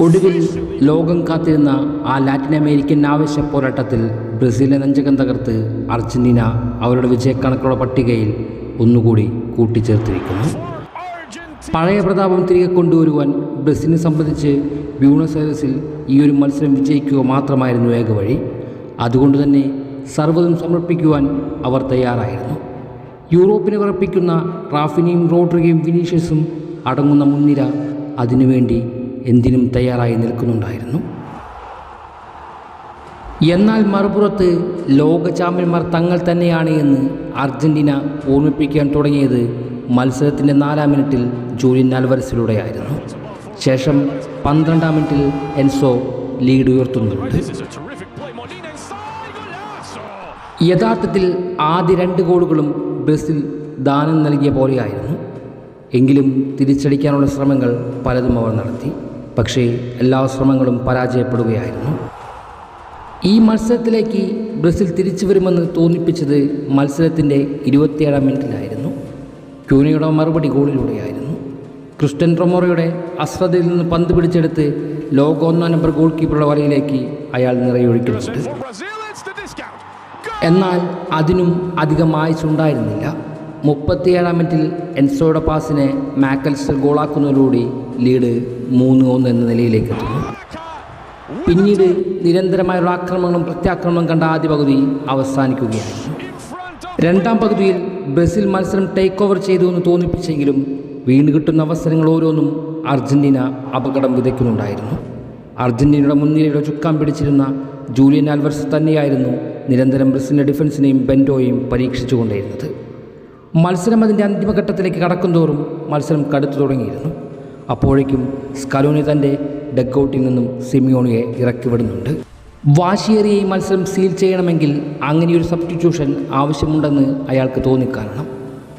ഒടുവിൽ ലോകം കാത്തിരുന്ന ആ ലാറ്റിൻ അമേരിക്കൻ ആവശ്യ പോരാട്ടത്തിൽ ബ്രസീലിനെ നെഞ്ചകം തകർത്ത് അർജന്റീന അവരുടെ വിജയക്കണക്കുള്ള പട്ടികയിൽ ഒന്നുകൂടി കൂട്ടിച്ചേർത്തിരിക്കുന്നു. പഴയ പ്രതാപം തിരികെ കൊണ്ടുവരുവാൻ ബ്രസീലിനെ സംബന്ധിച്ച് ബ്യൂണസ് ഐറസിൽ ഈ ഒരു മത്സരം വിജയിക്കുക മാത്രമായിരുന്നു ഏക വഴി. അതുകൊണ്ട് തന്നെ സർവതും സമർപ്പിക്കുവാൻ അവർ തയ്യാറായിരുന്നു. യൂറോപ്പിനെ വിറപ്പിക്കുന്ന റാഫിനിയും റോഡ്രിഗയും വിനീഷ്യസും അടങ്ങുന്ന മുൻനിര അതിനുവേണ്ടി എന്തിനും തയ്യാറായി നിൽക്കുന്നുണ്ടായിരുന്നു. എന്നാൽ മറുപുറത്ത് ലോക ചാമ്പ്യന്മാർ തങ്ങൾ തന്നെയാണ് എന്ന് അർജന്റീന ഓർമ്മിപ്പിക്കാൻ തുടങ്ങിയത് മത്സരത്തിന്റെ നാലാം മിനിറ്റിൽ ജൂലിയൻ ആൽവരസിലൂടെയായിരുന്നു. ശേഷം പന്ത്രണ്ടാം മിനിറ്റിൽ എൻസോ ലീഡ് ഉയർത്തുന്നുണ്ട്. യഥാർത്ഥത്തിൽ ആദ്യ രണ്ട് ഗോളുകളും ബ്രസീൽ ദാനം നൽകിയ പോലെയായിരുന്നു. എങ്കിലും തിരിച്ചടിക്കാനുള്ള ശ്രമങ്ങൾ പലതും അവർ നടത്തി. പക്ഷേ എല്ലാ ശ്രമങ്ങളും പരാജയപ്പെടുകയായിരുന്നു. ഈ മത്സരത്തിലേക്ക് ബ്രസീൽ തിരിച്ചു വരുമെന്ന് തോന്നിപ്പിച്ചത് മത്സരത്തിന്റെ ഇരുപത്തിയേഴാം മിനിറ്റിലായിരുന്നു. ക്യൂനിയുടെ മറുപടി ഗോളിലൂടെയായിരുന്നു. ക്രിസ്റ്റൻ റൊമോറയുടെ അശ്രദ്ധയിൽ നിന്ന് പന്ത് പിടിച്ചെടുത്ത് ലോകോന്നാം നമ്പർ ഗോൾ കീപ്പറുടെ വലയിലേക്ക് അയാൾ നിറയൊഴിക്കുന്നുണ്ട് എന്നാൽ അതിനും അധികം ആയുസുണ്ടായിരുന്നില്ല മുപ്പത്തിയേഴാം മിനിറ്റിൽ എൻസോയുടെ പാസിനെ മാക്കൽസ്റ്റർ ഗോളാക്കുന്നതിലൂടെ ലീഡ് മൂന്ന് ഒന്ന് എന്ന നിലയിലേക്ക് എത്തുന്നു. പിന്നീട് നിരന്തരമായുള്ള ആക്രമണങ്ങളും പ്രത്യാക്രമണം കണ്ട ആദ്യ പകുതി അവസാനിക്കുകയായിരുന്നു രണ്ടാം പകുതിയിൽ ബ്രസീൽ മത്സരം ടേക്ക് ഓവർ ചെയ്തു എന്ന് തോന്നിപ്പിച്ചെങ്കിലും വീണ് കിട്ടുന്ന അവസരങ്ങൾ ഓരോന്നും അർജന്റീന അപകടം വിതയ്ക്കുന്നുണ്ടായിരുന്നു. അർജന്റീനയുടെ മുൻനിരയുടെ ചുക്കാൻ പിടിച്ചിരുന്ന ജൂലിയൻ ആൽവർസ് തന്നെയായിരുന്നു നിരന്തരം ബ്രസീലിന്റെ ഡിഫൻസിനെയും ബെൻഡോയെയും പരീക്ഷിച്ചുകൊണ്ടേയിരുന്നത്. മത്സരം അതിന്റെ അന്തിമഘട്ടത്തിലേക്ക് കടക്കുന്തോറും മത്സരം കടുത്തു തുടങ്ങിയിരുന്നു. അപ്പോഴേക്കും സ്കലോനി തന്റെ ഡഗ്ഔട്ടിൽ നിന്നും സിമിയോണിയെ ഇറക്കിവിടുന്നുണ്ട്. വാശിയേറിയ ഈ മത്സരം സീൽ ചെയ്യണമെങ്കിൽ അങ്ങനെയൊരു സബ്സ്റ്റിറ്റ്യൂഷൻ ആവശ്യമുണ്ടെന്ന് അയാൾക്ക് തോന്നിക്കാരണം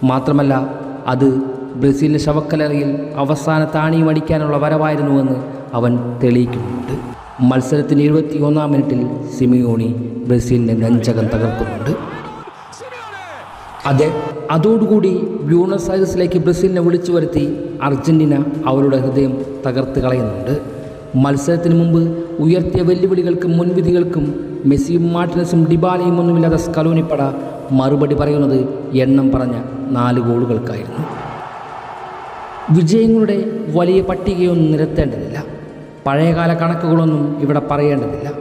മാത്രമല്ല അത് ബ്രസീലിന്റെ ശവക്കലറിയിൽ അവസാന താണിയും അടിക്കാനുള്ള വരവായിരുന്നുവെന്ന് അവൻ തെളിയിക്കുന്നുണ്ട്. മത്സരത്തിന് ഇരുപത്തി ഒന്നാം മിനിറ്റിൽ സിമിയോണി ബ്രസീലിന്റെ നെഞ്ചകം തകർക്കുന്നുണ്ട്. അതെ അതോടുകൂടി ബ്യൂണസ് ഐറസിലേക്ക് ബ്രസീലിനെ വിളിച്ചു വരുത്തി അർജന്റീന അവരുടെ ഹൃദയം തകർത്ത് കളയുന്നുണ്ട്. മത്സരത്തിന് മുമ്പ് ഉയർത്തിയ വെല്ലുവിളികൾക്കും മുൻവിധികൾക്കും മെസ്സിയും മാർട്ടിനസും ഡിബാലയും ഒന്നുമില്ലാത്ത സ്കലോനിപ്പട മറുപടി പറയുന്നത് എണ്ണം പറഞ്ഞ നാല് ഗോളുകൾക്കായിരുന്നു. വിജയങ്ങളുടെ വലിയ പട്ടികയൊന്നും നിരത്തേണ്ടതില്ല. പഴയകാല കണക്കുകളൊന്നും ഇവിടെ പറയേണ്ടതില്ല.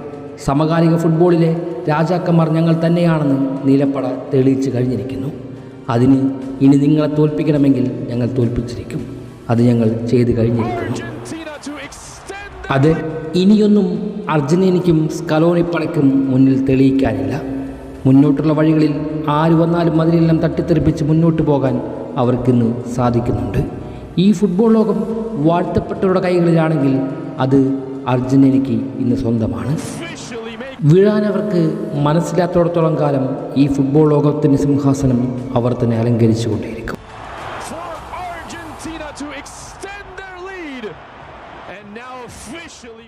സമകാലിക ഫുട്ബോളിലെ രാജാക്കന്മാർ ഞങ്ങൾ തന്നെയാണെന്ന് നീലപ്പട തെളിയിച്ച് കഴിഞ്ഞിരിക്കുന്നു. അതിന് ഇനി നിങ്ങളെ തോൽപ്പിക്കണമെങ്കിൽ ഞങ്ങൾ തോൽപ്പിച്ചിരിക്കും. അത് ഞങ്ങൾ ചെയ്തു കഴിഞ്ഞിരിക്കുന്നു. അത് ഇനിയൊന്നും അർജന്റീനയ്ക്കും സ്കലോണിപ്പടയ്ക്കും മുന്നിൽ തെളിയിക്കാനില്ല. മുന്നോട്ടുള്ള വഴികളിൽ ആര് വന്നാലും അതിനെല്ലാം തട്ടിത്തെറിപ്പിച്ച് മുന്നോട്ട് പോകാൻ അവർക്കിന്ന് സാധിക്കുന്നുണ്ട്. ഈ ഫുട്ബോൾ ലോകം വാഴ്ത്തപ്പെട്ടവരുടെ കൈകളിലാണെങ്കിൽ അത് അർജന്റീനയ്ക്ക് ഇന്ന് സ്വന്തമാണ്. വീഴാനവർക്ക് മനസ്സിലാത്തോടത്തോളം കാലം ഈ ഫുട്ബോൾ ലോകത്തിന്റെ സിംഹാസനം അവർ തന്നെ അലങ്കരിച്ചുകൊണ്ടേയിരിക്കും. And now officially...